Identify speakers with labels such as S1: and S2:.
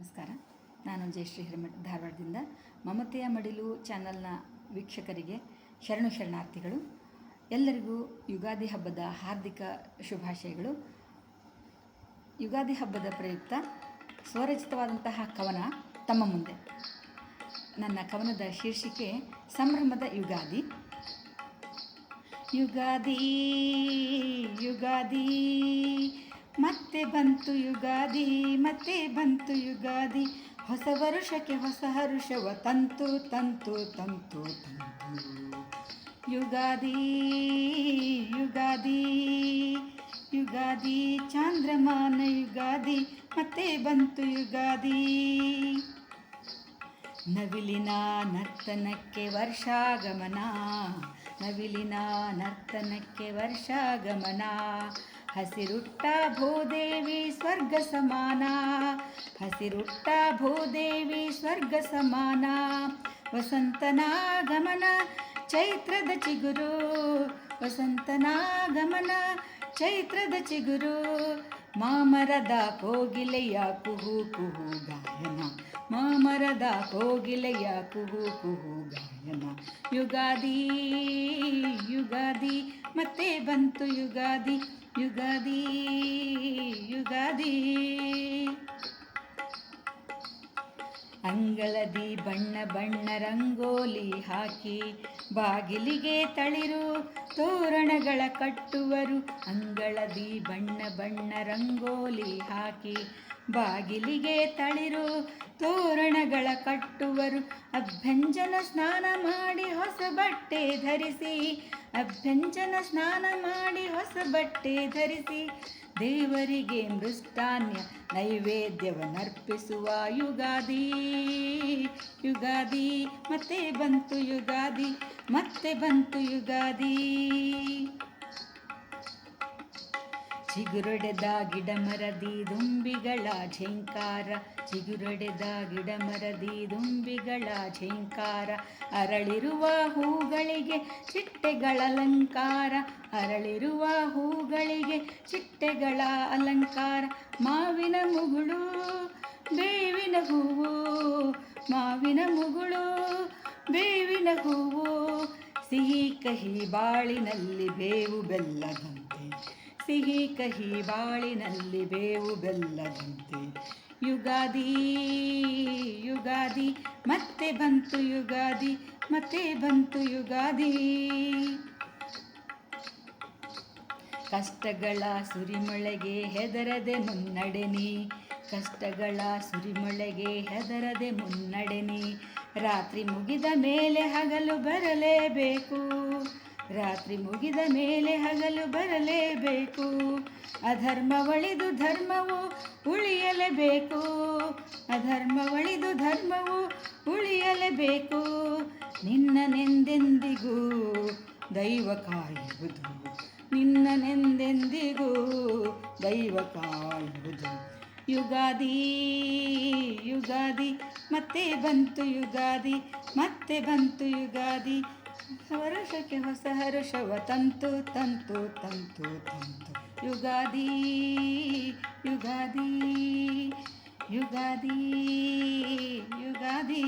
S1: ನಮಸ್ಕಾರ. ನಾನು ಜಯಶ್ರೀ ಹಿರೇಮಠ, ಧಾರವಾಡದಿಂದ ಮಮತೆಯ ಮಡಿಲು ಚಾನಲ್ನ ವೀಕ್ಷಕರಿಗೆ ಶರಣು ಶರಣಾರ್ಥಿಗಳು. ಎಲ್ಲರಿಗೂ ಯುಗಾದಿ ಹಬ್ಬದ ಹಾರ್ದಿಕ ಶುಭಾಶಯಗಳು. ಯುಗಾದಿ ಹಬ್ಬದ ಪ್ರಯುಕ್ತ ಸ್ವರಚಿತವಾದಂತಹ ಕವನ ತಮ್ಮ ಮುಂದೆ. ನನ್ನ ಕವನದ ಶೀರ್ಷಿಕೆ, ಸಂಭ್ರಮದ ಯುಗಾದಿ. ಯುಗಾದಿ ಯುಗಾದಿ ಮತ್ತೆ ಬಂತು ಯುಗಾದಿ, ಮತ್ತೆ ಬಂತು ಯುಗಾದಿ. ಹೊಸ ವರುಷಕ್ಕೆ ಹೊಸ ಹರುಷವ, ತಂತು ತಂತು ತಂತು ತಂತು. ಯುಗಾದಿ ಯುಗಾದಿ ಯುಗಾದಿ, ಚಾಂದ್ರಮಾನ ಯುಗಾದಿ, ಮತ್ತೆ ಬಂತು ಯುಗಾದಿ. ನವಿಲಿನ ನರ್ತನಕ್ಕೆ ವರ್ಷಾಗಮನ, ನವಿಲಿನ ನರ್ತನಕ್ಕೆ ವರ್ಷಾಗಮನ. ಹಸಿರುಟ್ಟ ಭೂದೇವಿ ಸ್ವರ್ಗ ಸಮಾನ. ಹಸಿರುಟ್ಟ ಭೂದೇವಿ ಸ್ವರ್ಗ ಸಮಾನ. ವಸಂತನಾಗಮನ ಚೈತ್ರದ ಚಿಗುರು. ವಸಂತನಾಗಮನ ಚೈತ್ರದ ಚಿಗುರು. ಮಾಮರದ ಕೋಗಿಲೆಯ ಕುಹು ಕುಹು ಗಾಯನ. ಮಾಮರದ ಕೋಗಿಲೆಯ ಕುಹು ಕುಹು ಗಾಯನ. ಯುಗಾದಿ ಯುಗಾದಿ, ಮತ್ತೆ ಬಂತು ಯುಗಾದಿ. ಯುಗಾದಿ ಯುಗಾದಿ. ಅಂಗಳದಿ ಬಣ್ಣ ಬಣ್ಣ ರಂಗೋಲಿ ಹಾಕಿ ಬಾಗಿಲಿಗೆ ತಳಿರು, ತೋರಣಗಳ ಕಟ್ಟುವರು, ಅಂಗಳದಿ ಬಣ್ಣ ಬಣ್ಣ ರಂಗೋಲಿ ಹಾಕಿ ಬಾಗಿಲಿಗೆ ತಳಿರು, ತೋರಣಗಳ ಕಟ್ಟುವರು, ಅಭ್ಯಂಜನ ಸ್ನಾನ ಮಾಡಿ ಹೊಸ ಬಟ್ಟೆ ಧರಿಸಿ, ಅಭ್ಯಂಜನ ಸ್ನಾನ ಮಾಡಿ ಹೊಸ ಬಟ್ಟೆ ಧರಿಸಿ ದೇವರಿಗೆ ಮೃಷ್ಟಾನ್ಯ ನೈವೇದ್ಯವನ್ನರ್ಪಿಸುವ ಯುಗಾದಿ. ಯುಗಾದಿ ಮತ್ತೆ ಬಂತು ಯುಗಾದಿ ಮತ್ತೆ ಬಂತು ಯುಗಾದಿ. ಚಿಗುರೊಡೆದ ಗಿಡಮರದಿ ದುಂಬಿಗಳ ಝೇಂಕಾರ. ಚಿಗುರೊಡೆದ ಗಿಡಮರದಿ ದುಂಬಿಗಳ ಝೇಂಕಾರ. ಅರಳಿರುವ ಹೂಗಳಿಗೆ ಚಿಟ್ಟೆಗಳ ಅಲಂಕಾರ. ಅರಳಿರುವ ಹೂಗಳಿಗೆ ಚಿಟ್ಟೆಗಳ ಅಲಂಕಾರ. ಮಾವಿನ ಮುಗುಳು, ಬೇವಿನ ಹೂವು, ಮಾವಿನ ಮುಗುಳು, ಬೇವಿನ ಹೂವು. ಸಿಹಿ ಕಹಿ ಬಾಳಿನಲ್ಲಿ ಬೇವು ಬೆಲ್ಲದಂತೆ ಸಿಹಿ ಕಹಿ ಬಾಳಿನಲ್ಲಿ ಬೇವು ಬೆಲ್ಲದಂತೆ. ಯುಗಾದಿ ಯುಗಾದಿ, ಮತ್ತೆ ಬಂತು ಯುಗಾದಿ, ಮತ್ತೆ ಬಂತು ಯುಗಾದಿ. ಕಷ್ಟಗಳ ಸುರಿಮಳೆಗೆ ಹೆದರದೆ ಮುನ್ನಡೆನಿ. ಕಷ್ಟಗಳ ಸುರಿಮಳೆಗೆ ಹೆದರದೆ ಮುನ್ನಡೆನಿ. ರಾತ್ರಿ ಮುಗಿದ ಮೇಲೆ ಹಗಲು ಬರಲೇಬೇಕು. ರಾತ್ರಿ ಮುಗಿದ ಮೇಲೆ ಹಗಲು ಬರಲೇಬೇಕು. ಅಧರ್ಮ ಒಳಿದು ಧರ್ಮವು ಉಳಿಯಲೇಬೇಕು. ಅಧರ್ಮ ಒಳಿದು ಧರ್ಮವು ಉಳಿಯಲೇಬೇಕು. ನಿನ್ನನೆಂದೆಂದಿಗೂ ದೈವ ಕಾಯುವುದು. ನಿನ್ನನೆಂದೆಂದಿಗೂ ದೈವ ಕಾಯುವುದು. ಯುಗಾದಿ ಯುಗಾದಿ, ಮತ್ತೆ ಬಂತು ಯುಗಾದಿ, ಮತ್ತೆ ಬಂತು ಯುಗಾದಿ. ವರುಷಕ್ಕೆ ಹೊಸ ಹರುಷವ ತಂತು ತಂತು ತಂತು ತಂತು. ಯುಗಾದಿ ಯುಗಾದಿ ಯುಗಾದಿ ಯುಗಾದಿ.